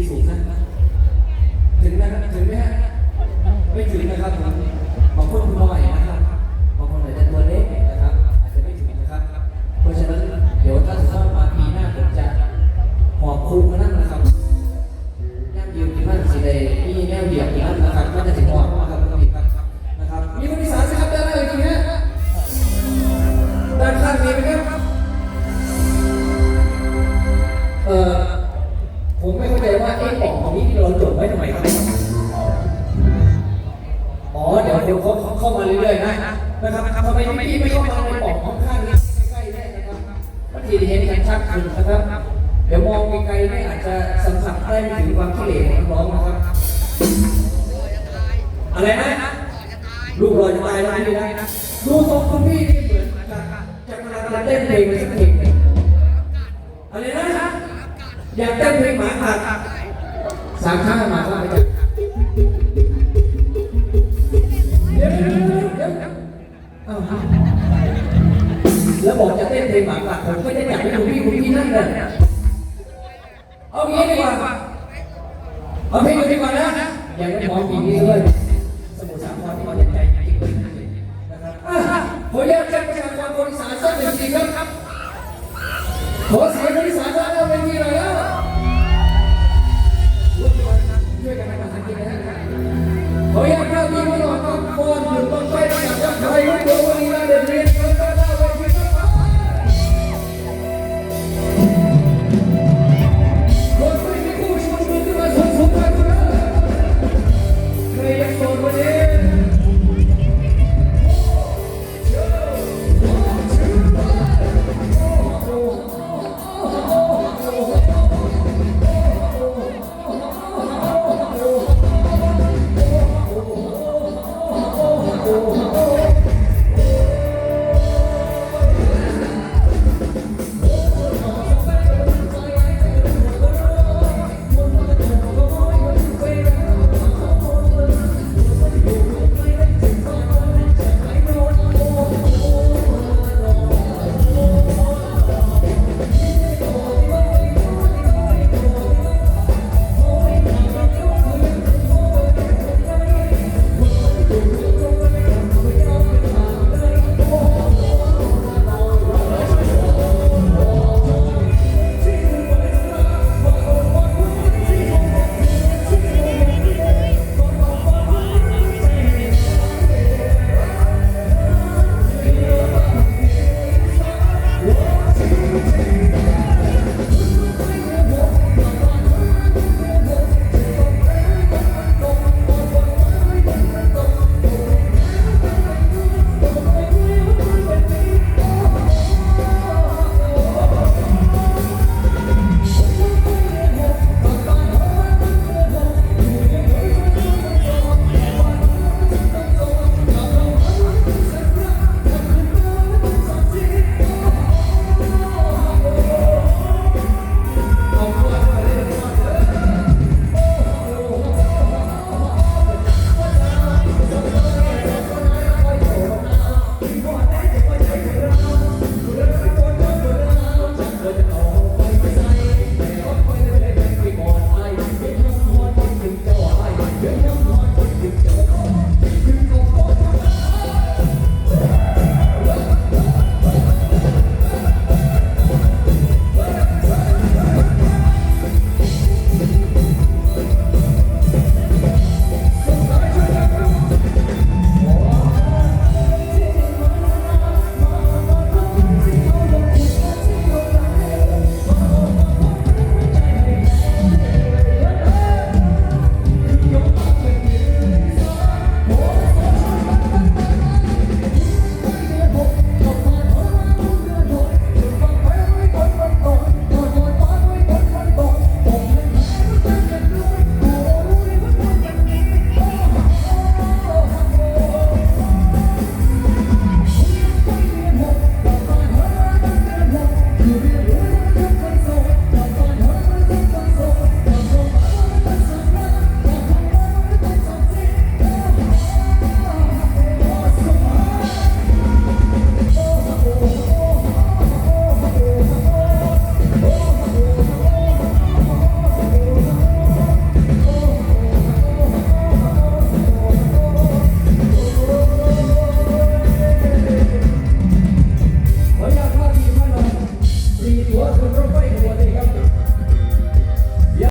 ทีสูง ไม่เข้าใจว่าเอ๊ะกล่องของนี่เราจดไว้ทำไมครับอ๋อเดี๋ยวเดี๋ยวเขาเข้ามาเรื่อยๆนะนะครับทำไมพี่ไม่เข้ามาในกล่องข้างๆนี้ใกล้ๆเนี่ยนะครับบางทีเห็นกันชัดขึ้นนะครับ เดี๋ยวมองไกลๆเนี่อาจจะสัมผัสได้ไม่ถึงความขี้เหร่ของน้องนะครับอะไรนะลูกรอยจะตายแล้วพี่นะดูทรงคุณพี่นี่เหมือนจะจะกำลังเต้นเพลงสักเพลงหนึ่งอะไรนะอยากเต้นเพลงหมาขาด สามข้างมาขาดไปจ้ะเดี๋ยวเดี๋ยวเดี๋ยวเดี๋ยวอ้าวแล้วบอกจะเต้นเพลงหมากัดผมก็จะอยากให้คุณพี่คุณพี่นั่นเลยเอางี้ดีกว่าเอาเพลงดีกว่านะอย่างนั้นมองผีนี้ด้วย Oh yeah.